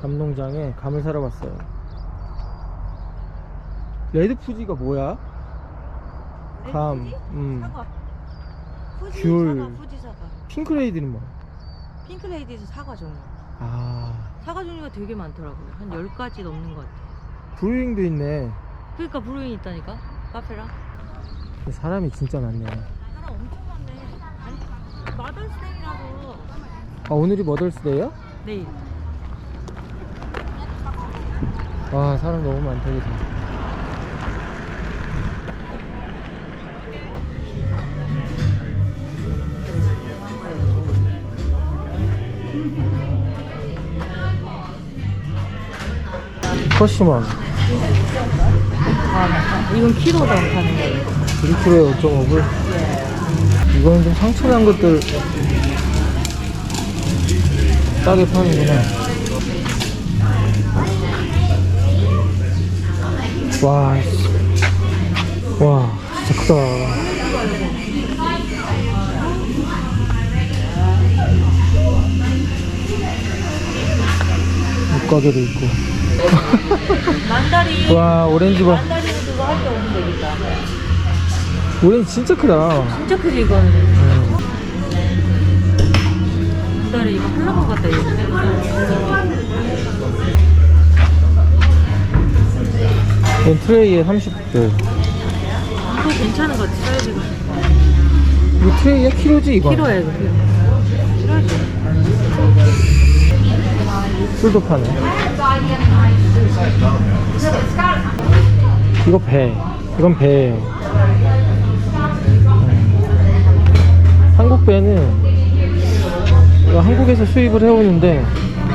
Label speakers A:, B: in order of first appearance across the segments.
A: 감농장에 감을 사러 왔어요. 레드 푸지가 뭐야? 감,
B: 네, fuji?
A: 음.
B: 사과. fuji
A: 귤.
B: 사과, fuji 사과.
A: 핑크레이드는 뭐야?
B: 핑크레이디에서 사과 종류.
A: 아,
B: 사과 종류가 되게 많더라고요. 한 10가지 넘는 것 같아요.
A: 브루잉도 있네.
B: 그러니까 브루잉 있다니까? 카페랑.
A: 사람이 진짜 많네.
B: 사람 엄청 많네. 아니, 마더스데이라고.
A: 아, 오늘이 머덜스데이야?
B: 내일.
A: 와, 사람 너무 많다, 그지? 커시먼
B: 아, 이건 키로당 파는 거예요.
A: 1kg에 5.5불 이거는 좀 상처난 것들 싸게 파는구나 와, 씨. 와 진짜 크다 육가게도 있고
B: 만다린.
A: 와 오렌지 봐
B: 만다린 그거 할게 없는 되겠다.
A: 오렌지 진짜 크다
B: 진짜 크지, 이거는.
A: 음.
B: 만다린 이거 같다, 이거.
A: 이건 트레이에 30불
B: 이거 괜찮은 것 같아, 사이즈가.
A: 이거 트레이에 키로지 이거
B: 키로야, 이거. 키로. 키로지.
A: 술도 파네 이거 배 이건 배예요 음. 한국 배는 한국에서 수입을 해오는데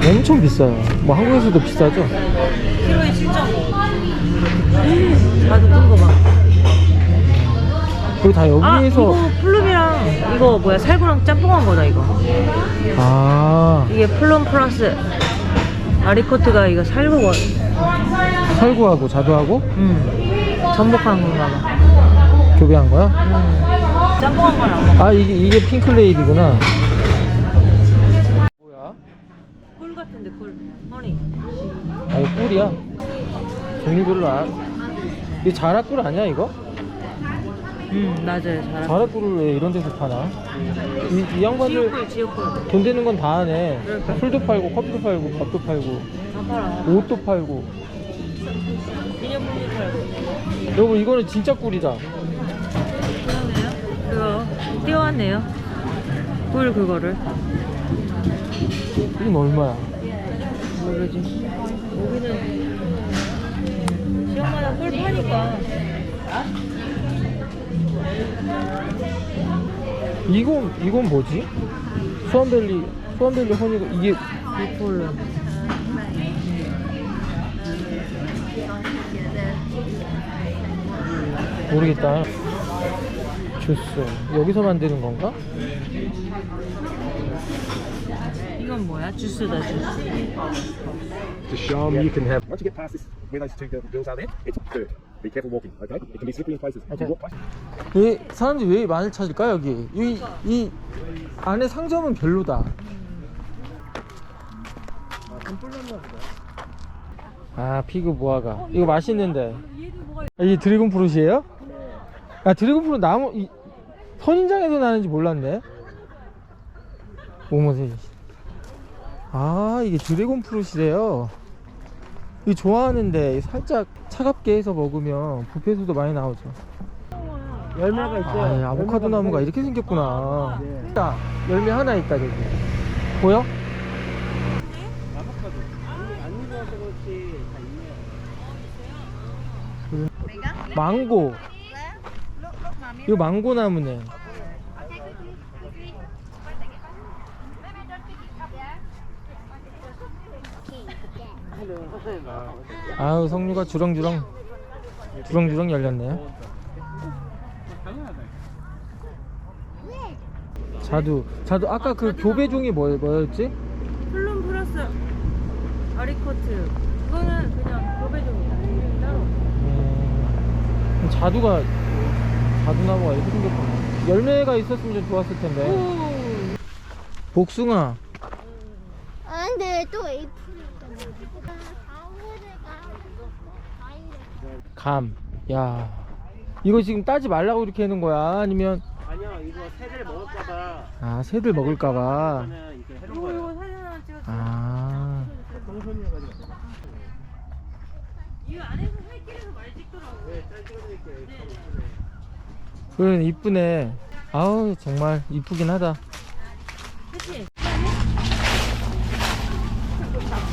A: 엄청 비싸요 뭐 한국에서도 비싸죠
B: 키로에 7.5. 나도 큰거 봐.
A: 그리고 다
B: 아,
A: 여기에서
B: 이거 플룸이랑 이거 뭐야 살구랑 짬뽕한 거다 이거.
A: 아
B: 이게 플룸 플러스 아리코트가 이거 살구거.
A: 살구하고 자두하고
B: 음. 전복한 건가 봐.
A: 교배한 거야?
B: 음. 짬뽕한 먹어.
A: 아 이게 이게 핑클레이드구나 꿀이야 종류별로 아 이거 자라 꿀 아니야 이거?
B: 음 맞아요 잘.
A: 자라 꿀을 왜 이런 데서 파나? 이, 이 양반들
B: 지옥꿀 지옥꿀.
A: 돈 되는 건 다 하네
B: 그러니까.
A: 술도 팔고 커피도 팔고 밥도 팔고
B: 다 팔아.
A: 옷도 팔고
B: 기념품도 팔고.
A: 여보 이거는 진짜 꿀이다
B: 그러네요. 그거 띄워왔네요. 꿀 그거를.
A: 이건 얼마야?
B: 모르지. 여기는 지역마다 꿀 파니까.
A: 이건 이건 뭐지? 수원밸리 수원밸리 허니가 이게
B: 리폴로.
A: 모르겠다 주스 여기서 만드는 건가?
B: 이건 뭐야? 주스다 주스.
C: to show you can have once you get past this where those two girls are there it's third be careful walking okay it can be slippery in places if you walk past
A: 이 사람들이 왜 많이 찾을까 여기 이, 이 안에 상점은 별로다 아 피그 모아가 이거 맛있는데 아, 이게 드래곤 프루시에요? 아 드래곤 프루 나무 이, 선인장에서 나는지 몰랐네 오모세 아 이게 드래곤 프루시래요 이거 좋아하는데 살짝 차갑게 해서 먹으면 뷔페에서도 많이 나오죠
D: 열매가
A: 아,
D: 있어요.
A: 이 아보카도 나무가 이렇게 생겼구나. 자, 열매 하나 있다, 저기. 보여?
D: 아보카도 안 익어서 그렇지 다 있네요.
A: 망고. 이거 망고 나무네. 아유, 석류가 주렁주렁. 주렁주렁 열렸네. 자두. 자두, 아까 그 교배종이 뭐, 뭐였지?
B: 플룸 플러스 아리코트. 이거는 그냥 도배종이야. 종류 따로.
A: 음, 자두가, 가두나무가 이렇게 생겼구나 열매가 있었으면 좀 좋았을 텐데. 복숭아.
E: 아, 근데 또 에이프릴 뭐
A: 감야. 이거 지금 따지 말라고 이렇게 해놓은 거야? 아니면
D: 아니요 이거 새를 먹을까봐.
A: 아 새들 먹을까봐.
B: 이거 이거 사진 하나 찍어.
A: 아.
B: 이거 안에서 살길에서 말 찍더라고.
D: 네, 짤 찍어드릴게요. 네.
A: 그래, 이쁘네. 아우, 정말 이쁘긴 하다.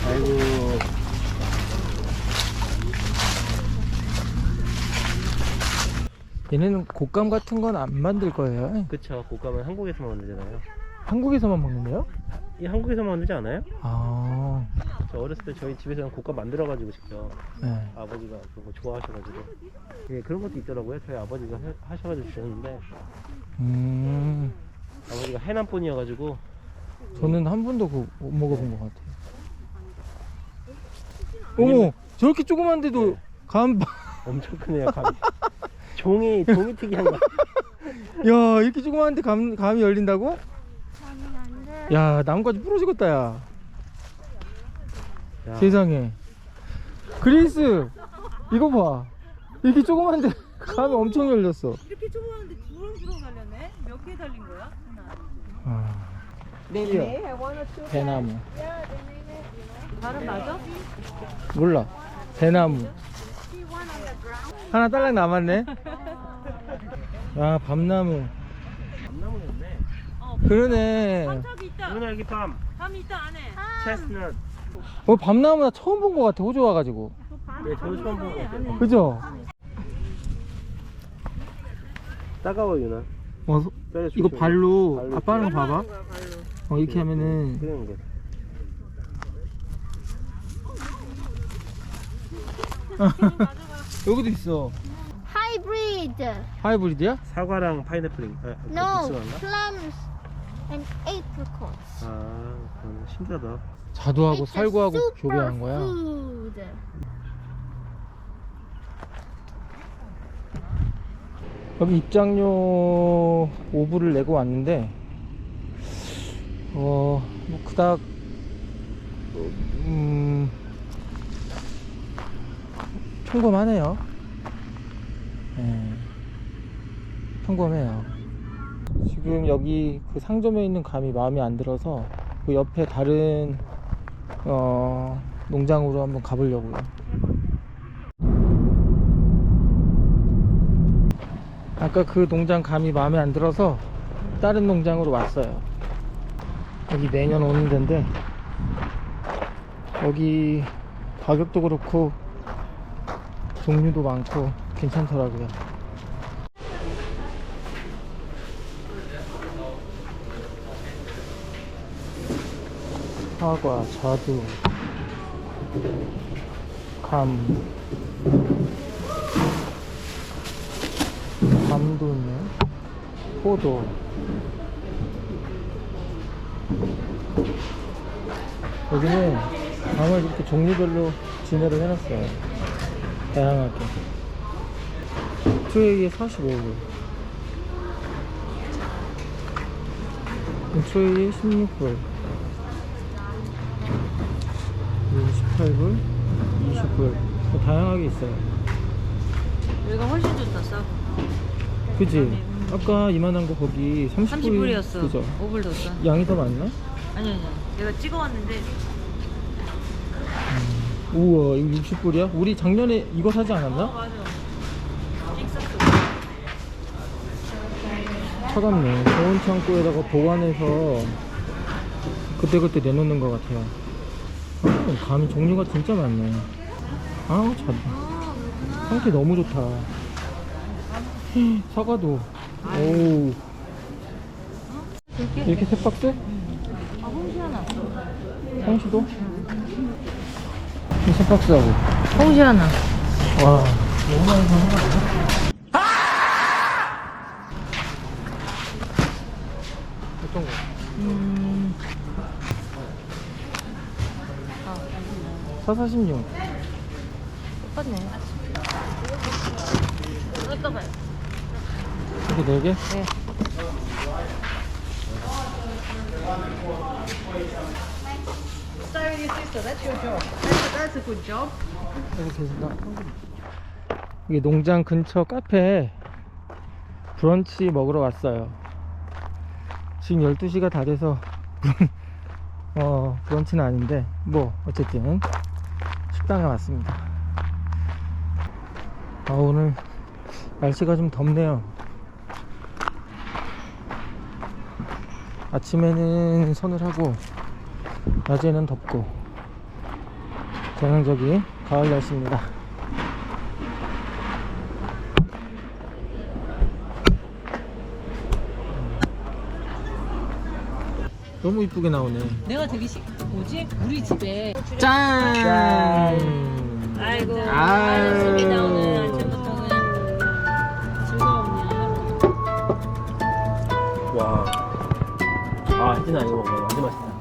D: 아이고
A: 얘네는 곶감 같은 건 안 만들 거예요.
D: 그쵸 곶감은 한국에서만 만들잖아요
A: 한국에서만 먹는데요?
D: 이 한국에서만 만들지 않아요?
A: 아,
D: 저 어렸을 때 저희 집에서는 곶감 만들어가지고 직접
A: 네.
D: 아버지가 그런 거 좋아하셔가지고. 예, 그런 것도 있더라고요. 저희 아버지가 해- 하셔가지고 주셨는데.
A: 음,
D: 아버지가 해남 분이어가지고.
A: 저는 한 번도 그거 못 먹어본 것 같아요. 어머, 저렇게 조그만데도 감,
D: 엄청 크네요 감이. 종이 종이 특이한 거.
A: 야, 이렇게 조그만데 감, 감이 열린다고? 야, 나뭇가지 부러지겠다, 야.
D: 야,
A: 세상에. 그레이스, 이거 봐. 이렇게 조그만데 감이 엄청 열렸어.
B: 이렇게 조그만데 주렁주렁 달렸네? 몇 개 달린 거야? 하나.
A: 아, 대나무.
B: 다른 맞아?
A: 몰라. 대나무. 하나 딸랑 남았네. 아, 밤나무.
D: 밤나무였네
B: 어.
A: 그러네.
B: 밤탑이 있다.
D: 누나 여기 밤
B: 밤이 있다 안에.
D: 체스넛
A: 어, 밤나무 나 처음 본 것 같아, 호주 와가지고.
D: 네 저도 처음 본것 같아요
A: 그죠?
D: 따가워 유나
A: 어, 소- 이거 발로,
D: 네, 발로
A: 아빠는 봐봐. 어, 이렇게 하면은.
D: 게
A: 여기도 있어.
E: Hybrid.
A: 하이브리드야?
D: 사과랑 파인애플이 아,
E: No,
D: 국수인가?
E: plums and apricots.
D: 아 그건 신기하다
A: 자두하고
E: It's a
A: 살구하고
E: super
A: 교배한 거야.
E: Food.
A: 여기 입장료 5불을 내고 왔는데, 어, 뭐, 그닥, 음, 평범하네요. 예, 평범해요. 지금 여기 그 상점에 있는 감이 마음에 안 들어서 그 옆에 다른, 어, 농장으로 한번 가보려고요. 아까 그 농장 감이 마음에 안 들어서 다른 농장으로 왔어요. 여기 매년 오는 데인데 여기 가격도 그렇고 종류도 많고 괜찮더라고요. 사과, 자두, 감, 감도 있네. 포도. 여기는 감을 이렇게 종류별로 진열을 해놨어요. 다양하게. 트레이에 45불. 트레이에 16불. 18불, 20불. 다양하게 있어요.
B: 여기가 훨씬 좋다 싸고.
A: 그지? 아까 이만한 거 거기 30불.
B: 30불 이었어.
A: 그죠?
B: 5불 더 싸.
A: 양이 더 많나?
B: 아니 아니. 내가 찍어왔는데
A: 우와, 이거 60불이야? 우리 작년에 이거 사지 않았나?
B: 맞아. 찍었어.
A: 차갑네. 좋은 창고에다가 보관해서 그때그때 내놓는 것 같아요. 아, 감이 종류가 진짜 많네. 아우, 참. 상태 너무 좋다. 사과도. 오. 이렇게 세 박스?
B: 아 홍시 하나.
A: 홍시도? 세 박스하고.
B: 홍시 하나.
A: 와, 너무 많이 사는 거? 446.
B: 똑같네. 잠깐만.
A: 이렇게 네 개?
B: 네.
A: 이게 농장 근처 카페에 브런치 먹으러 왔어요. 지금 12시가 다 돼서 어, 브런치는 아닌데 뭐 어쨌든 식당에 왔습니다. 아, 오늘 날씨가 좀 덥네요. 아침에는 서늘하고 낮에는 덥고 전형적인 가을 날씨입니다. 너무 이쁘게 나오네.
B: 내가 되게 시, 뭐지? 우리 집에
A: 짠!
B: 아이고
A: 아유.
B: 알겠습니다 오늘 아침부터는 즐거웠네요
D: 와. 아, 혜진아, 이거 먹어. 완전 맛있다.